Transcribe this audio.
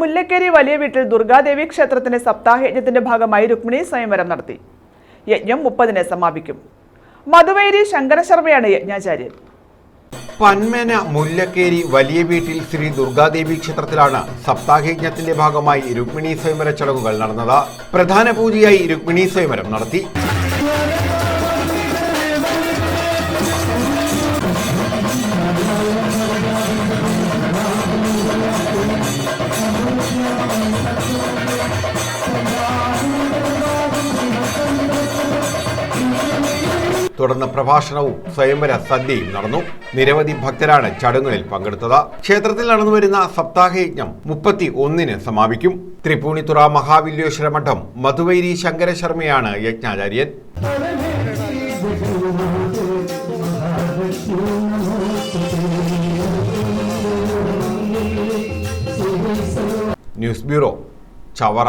മുല്ലക്കേരി വലിയ വീട്ടിൽ ദുർഗാദേവി ക്ഷേത്രത്തിന്റെ സപ്താഹയജ്ഞത്തിന്റെ ഭാഗമായി രുക്മിണി സ്വയംവരം നടത്തി. യജ്ഞം മുപ്പതിന് സമാപിക്കും. മധുവൈരി ശങ്കരശർമ്മയാണ് യജ്ഞാചാര്യൻ. പന്മേന മുല്ലക്കേരി വലിയ വീട്ടിൽ ശ്രീ ദുർഗാദേവി ക്ഷേത്രത്തിലാണ് സപ്താഹയജ്ഞത്തിന്റെ ഭാഗമായി രുക്മിണി സ്വയംവര ചടങ്ങുകൾ നടന്നത്. പ്രധാന പൂജയായി രുക്മിണി സ്വയംവരം നടത്തി. തുടർന്ന് പ്രഭാഷണവും സ്വയംവര സദ്യയും നടന്നു. നിരവധി ഭക്തരാണ് ചടങ്ങുകളിൽ പങ്കെടുത്തത്. ക്ഷേത്രത്തിൽ നടന്നുവരുന്ന സപ്താഹയജ്ഞം മുപ്പത്തി ഒന്നിന് സമാപിക്കും. തൃപ്പൂണിത്തുറ മഹാവില്യേശ്വര മഠം മധുവൈരി ശങ്കരശർമ്മയാണ് യജ്ഞാചാര്യൻ. News bureau Chavara.